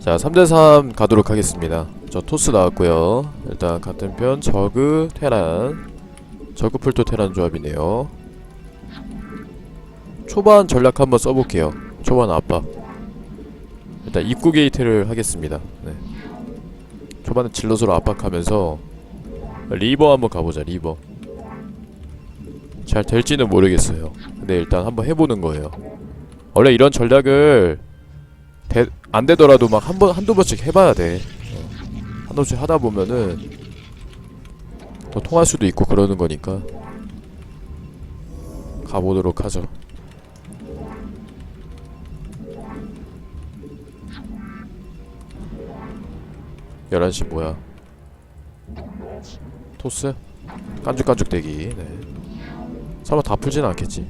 자 3대3 가도록 하겠습니다. 저 토스 나왔고요. 일단 같은 편 저그 테란. 저그 풀토 테란 조합이네요. 초반 전략 한번 써볼게요. 초반 압박 일단 입구 게이트를 하겠습니다. 네. 초반에 질럿으로 압박하면서 리버 한번 가보자 리버. 잘 될지는 모르겠어요. 근데 일단 한번 해보는 거예요. 원래 이런 전략을 대, 안 되더라도 막 한 번 한두 번씩 해봐야 돼. 어. 한두 번씩 하다 보면은 더 통할 수도 있고 그러는 거니까 가보도록 하죠. 열한 시 뭐야? 토스? 깐죽깐죽 대기. 네. 설마 다 풀지는 않겠지?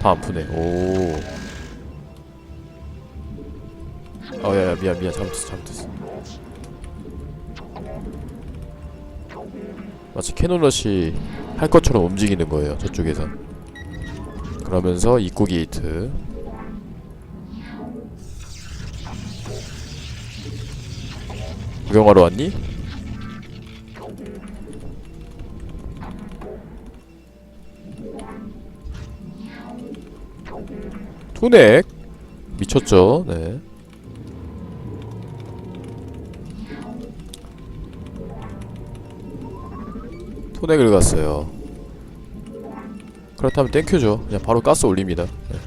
다 안 푸네. 오. 어, 야, 야, 미안, 미안, 잘못했어, 잘못했어. 마치 캐논러시 할 것처럼 움직이는 거예요, 저쪽에서. 그러면서 입구 게이트. 구경하러 왔니? 투넥 미쳤죠, 네. 토넥을 갔어요. 그렇다면 땡큐죠. 그냥 바로 가스 올립니다. 네.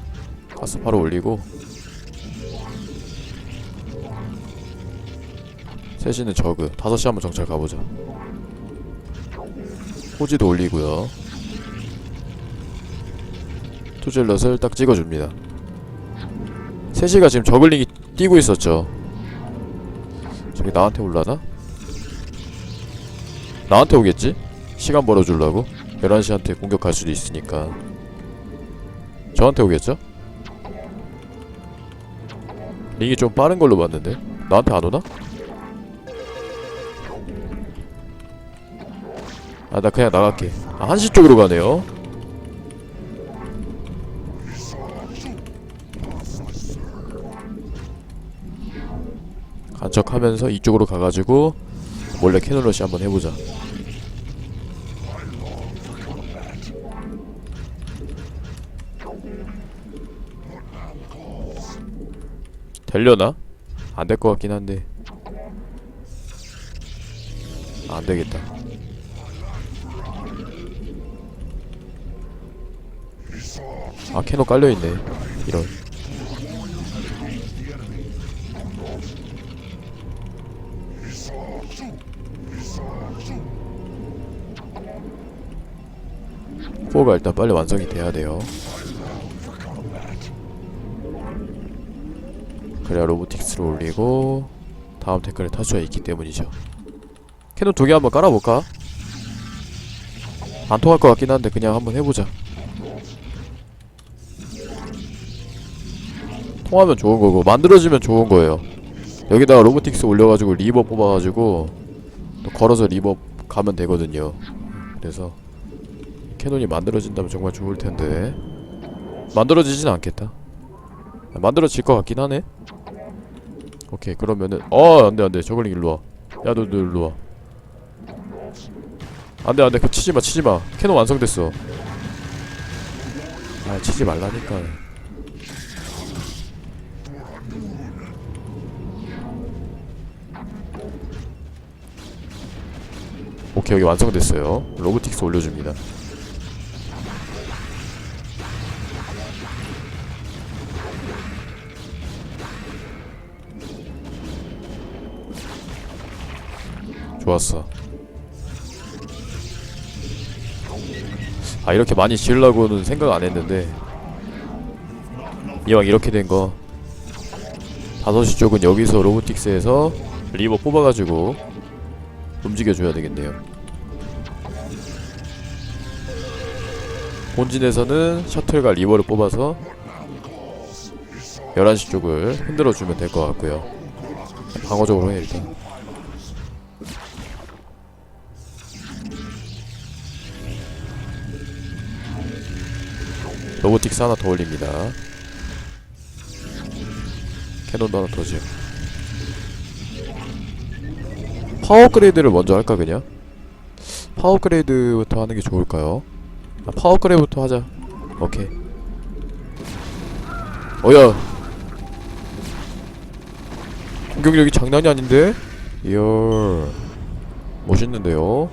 가스 바로 올리고 셋이는 저그 다섯 시 한번 정찰 가보자. 호지도 올리고요. 투질럿을 딱 찍어줍니다. 셋이가 지금 저글링이 뛰고 있었죠. 저기 나한테 올라나? 나한테 오겠지? 시간 벌어주려고? 11시한테 공격할 수도 있으니까. 저한테 오겠죠? 링이 좀 빠른 걸로 봤는데? 나한테 안 오나? 아 나 그냥 나갈게. 아 한시 쪽으로 가네요. 간척하면서 이쪽으로 가가지고 몰래 캐논러시 한번 해보자 되려나? 안 될 것 같긴 한데 아, 안 되겠다. 아 캐논 깔려 있네. 이런. 포가 일단 빨리 완성이 돼야 돼요. 그래야 로보틱스를 올리고 다음 태클에 타수가 있기 때문이죠. 캐논 두 개 한번 깔아볼까? 안 통할 것 같긴 한데 그냥 한번 해보자. 통하면 좋은 거고 만들어지면 좋은 거예요. 여기다가 로보틱스 올려가지고 리버 뽑아가지고 또 걸어서 리버 가면 되거든요. 그래서 캐논이 만들어진다면 정말 좋을 텐데 만들어지진 않겠다. 아, 만들어질 것 같긴 하네. 오케이 그러면은 어 안돼 안돼 저글링 일로 와. 야너 너 일로 와. 안돼 안돼 그 치지마 치지마 캐논 완성됐어. 아 치지 말라니까. 오케이 여기 완성됐어요. 로보틱스 올려줍니다. 좋았어. 아 이렇게 많이 지으려고는 생각 안 했는데. 이왕 이렇게 된 거. 5시 쪽은 여기서 로보틱스에서 리버 뽑아가지고 움직여줘야 되겠네요. 본진에서는 셔틀과 리버를 뽑아서 11시 쪽을 흔들어주면 될 것 같고요. 방어적으로 해 일단 로보틱스 하나 더 올립니다. 캐논도 하나 더 지어 파워 업그레이드를 먼저 할까 그냥? 파워 업그레이드부터 하는 게 좋을까요? 아, 파워 업그레이드부터 하자 오케이 어야 공격력이 장난이 아닌데? 이야 멋있는데요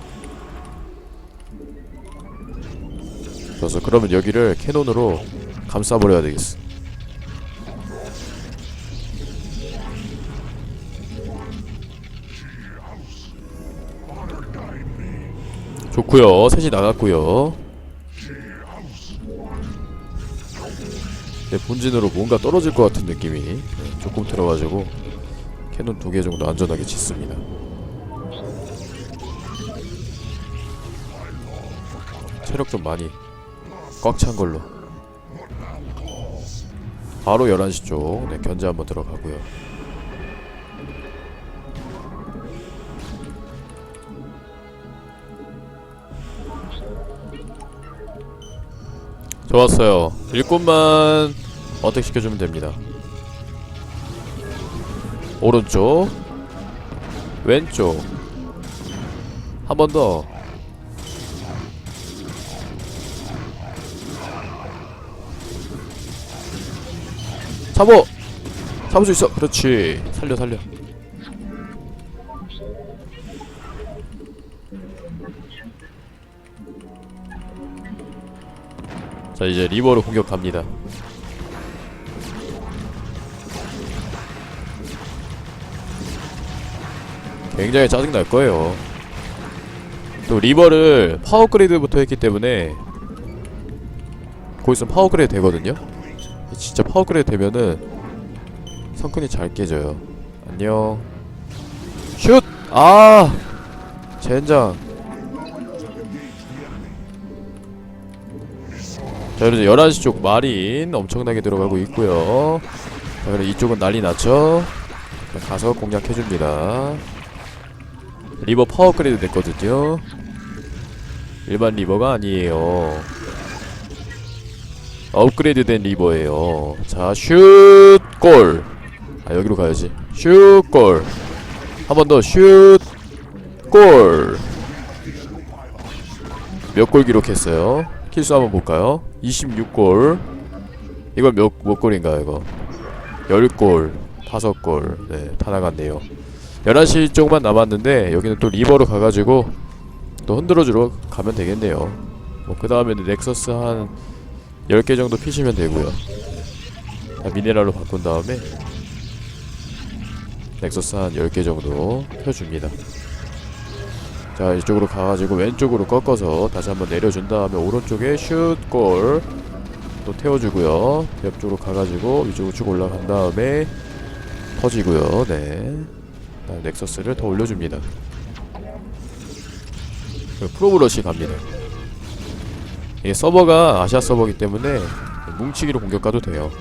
그래서 그러면 여기를 캐논으로 감싸버려야 되겠어. 좋구요. 셋이 나갔구요. 내 본진으로 뭔가 떨어질 것 같은 느낌이 네, 조금 들어가지고 캐논 두 개 정도 안전하게 짓습니다. 체력 좀 많이 꽉 찬 걸로. 바로 11시 쪽. 네, 견제 한번 들어가고요. 좋았어요. 일꾼만 어택 시켜주면 됩니다. 오른쪽 왼쪽. 한 번더 잡어 잡을 수 있어. 그렇지. 살려 살려. 자 이제 리버로 공격 갑니다. 굉장히 짜증 날 거예요. 또 리버를 파워 그레이드부터 했기 때문에 거기서 파워 그레이드 되거든요 진짜 파워 그레이드 되면은 성큰이 잘 깨져요. 안녕. 슛! 아! 젠장. 자 그래서 11시 쪽 마린 엄청나게 들어가고 있고요. 자 그래 이쪽은 난리 났죠? 자, 가서 공략해줍니다. 리버 파워 그레이드 됐거든요. 일반 리버가 아니에요 업그레이드 된 리버예요 자 슛! 골! 아 여기로 가야지 슛! 골! 한 번 더 슛! 골! 몇 골 기록했어요? 킬수 한번 볼까요? 26골 이건 몇, 몇 골인가요 이거 10골 5골 네다 나갔네요 11시 쪽만 남았는데 여기는 또 리버로 가가지고 또 흔들어주러 가면 되겠네요 뭐 그 다음에는 넥서스 한 10개 정도 피시면 되고요. 다 미네랄로 바꾼 다음에 넥서스 한 10개 정도 펴줍니다. 자 이쪽으로 가가지고 왼쪽으로 꺾어서 다시 한번 내려준 다음에 오른쪽에 슛골 또 태워주고요. 옆쪽으로 가가지고 위쪽으로 쭉 올라간 다음에 터지고요. 네. 넥서스를 더 올려줍니다. 그리고 프로브러시 갑니다 이게 서버가 아시아 서버이기 때문에 뭉치기로 공격 가도 돼요.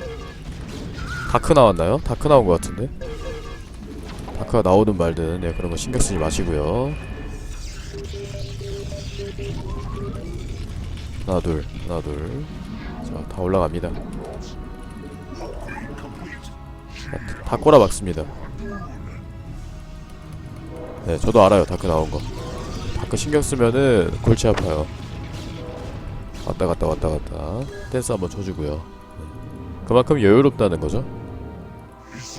다크 나왔나요? 다크 나온 것 같은데? 다크가 나오든 말든 네, 그런 거 신경 쓰지 마시고요. 하나 둘 하나 둘자 다 올라갑니다. 자, 다 꼬라박습니다. 네 저도 알아요 다크 나온 거. 다크 신경 쓰면은 골치 아파요 왔다 갔다 왔다 갔다. 댄스 한번 쳐주고요. 네. 그만큼 여유롭다는 거죠?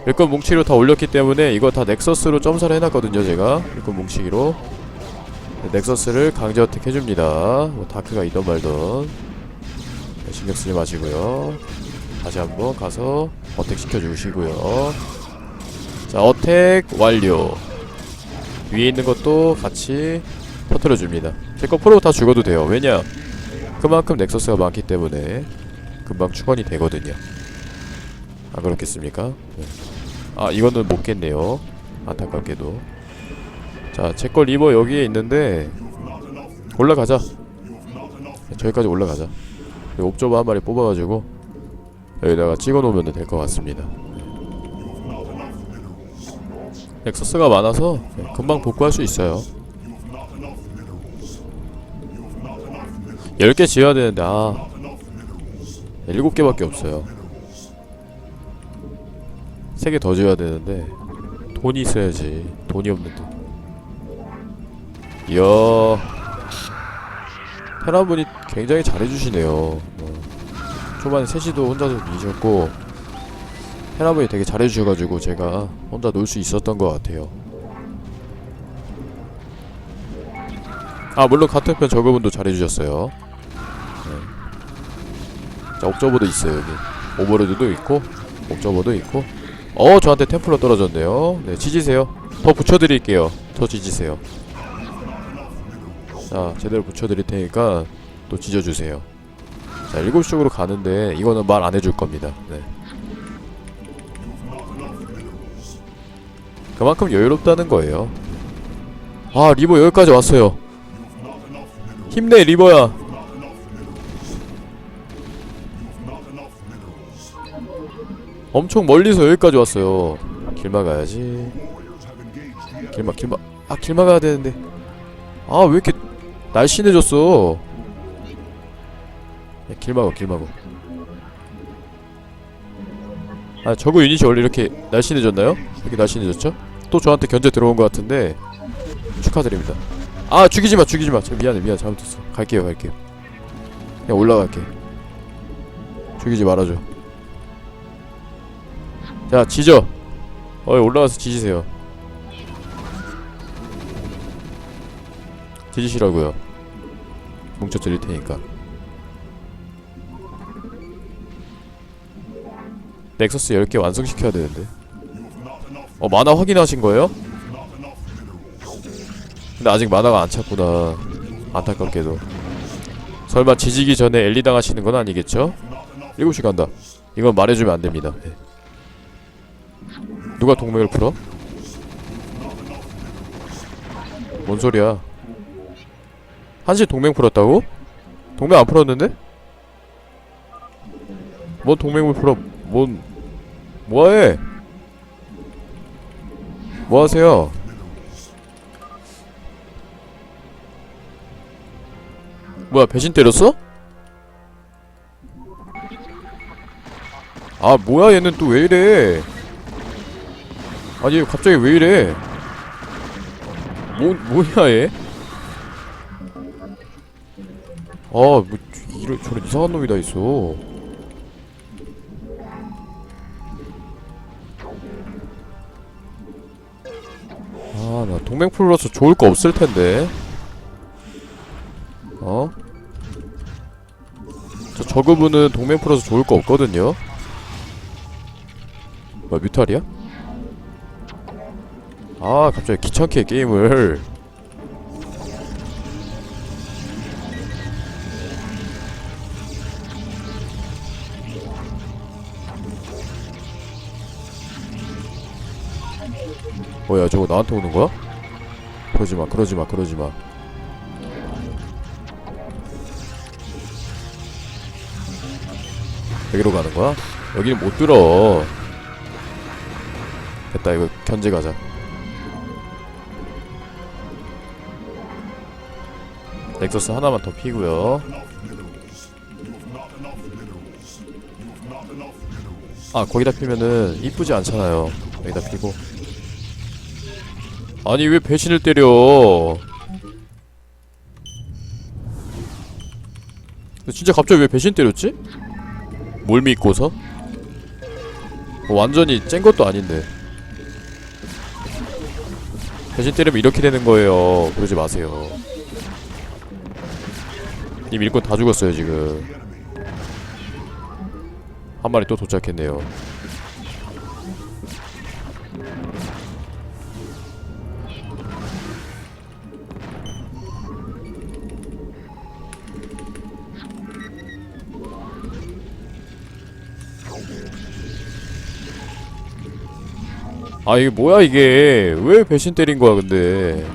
일꾼 뭉치로 다 올렸기 때문에 이거 다 넥서스로 점사를 해놨거든요 제가. 일꾼 뭉치기로. 네, 넥서스를 강제 어택 해줍니다. 뭐 다크가 있던 말던. 네, 신경 쓰지 마시고요. 다시 한번 가서 어택 시켜주시고요. 자 어택 완료. 위에 있는 것도 같이 터트려줍니다. 제 거 프로 다 죽어도 돼요. 왜냐 그만큼 넥서스가 많기 때문에 금방 충원이 되거든요. 안 그렇겠습니까? 네. 아 이거는 못 깼네요. 안타깝게도. 자 제 거 리버 여기에 있는데 올라가자. 네, 저기까지 올라가자. 그리고 옵저버 한 마리 뽑아가지고 여기다가 찍어놓으면 될 것 같습니다. 넥서스가 많아서 네, 금방 복구할 수 있어요 10개 지어야 되는데 아. 7개밖에 없어요. 세개더 지어야 되는데 돈이 있어야지. 돈이 없는데 이야. 테라분이 굉장히 잘해주시네요. 어. 초반에 셋이도 혼자서 미셨고 테라분이 되게 잘해주셔가지고 제가 혼자 놀 수 있었던 것 같아요. 아 물론 같은 편 저그분도 잘해주셨어요. 네. 자 옥저버도 있어요 여기. 오버로드도 있고 옥저버도 있고. 어 저한테 템플러 떨어졌네요. 네 지지세요. 더 붙여드릴게요. 더 지지세요. 자 제대로 붙여드릴 테니까 또 지져주세요. 자 7시 쪽으로 가는데 이거는 말 안 해줄 겁니다. 네. 그만큼 여유롭다는 거예요. 아 리버 여기까지 왔어요. 힘내 리버야 엄청 멀리서 여기까지 왔어요. 길막 가야지. 길 막 길막. 아 길막 가야 되는데. 아 왜 이렇게 날씬해졌어? 야, 길 막어 길 막어 아 저거 유닛이 원래 이렇게 날씬해졌나요? 이렇게 날씬해졌죠? 또 저한테 견제 들어온 것 같은데 축하드립니다. 아 죽이지마 죽이지마. 저 미안해 미안 잘못했어. 갈게요 갈게요. 그냥 올라갈게. 죽이지 말아줘 자 지져 어이 올라가서 지지세요. 지지시라고요. 뭉쳐 드릴 테니까. 넥서스 10개 완성시켜야 되는데. 어 만화 확인하신 거예요? 근데 아직 만화가 안 찼구나. 안타깝게도. 설마 지지기 전에 엘리 당하시는 건 아니겠죠? 7시 간다. 이건 말해주면 안 됩니다. 네. 누가 동맹을 풀어? 뭔 소리야 한시 동맹 풀었다고? 동맹 안 풀었는데? 뭔 동맹을 풀어 뭔 뭐해 뭐하세요 뭐야 배신 때렸어? 아 뭐야 얘는 또 왜 이래 아니 갑자기 왜 이래 뭐 뭐야 얘? 아 뭐 이런 저런 이상한 놈이 다 있어 아 나 동맹 풀러서 좋을 거 없을 텐데 어? 저 저그분은 동맹 풀어서 좋을 거 없거든요 뭐야 뮤탈이야? 아 갑자기 귀찮게 게임을 뭐야 저거 나한테 오는 거야? 그러지마 그러지마 그러지마 여기로 가는 거야? 여기는 못 들어 됐다 이거 견제 가자 넥서스 하나만 더 피고요. 아 거기다 피면은 이쁘지 않잖아요. 여기다 피고. 아니 왜 배신을 때려? 진짜 갑자기 왜 배신 때렸지? 뭘 믿고서? 어, 완전히 짠 것도 아닌데. 배신 때리면 이렇게 되는 거예요. 그러지 마세요 님 일꾼 다 죽었어요 지금. 한 마리 또 도착했네요. 아 이게 뭐야 이게? 왜 배신 때린 거야 근데?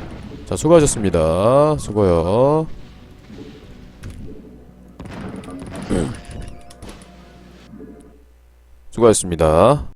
자 수고하셨습니다. 수고요 수고하셨습니다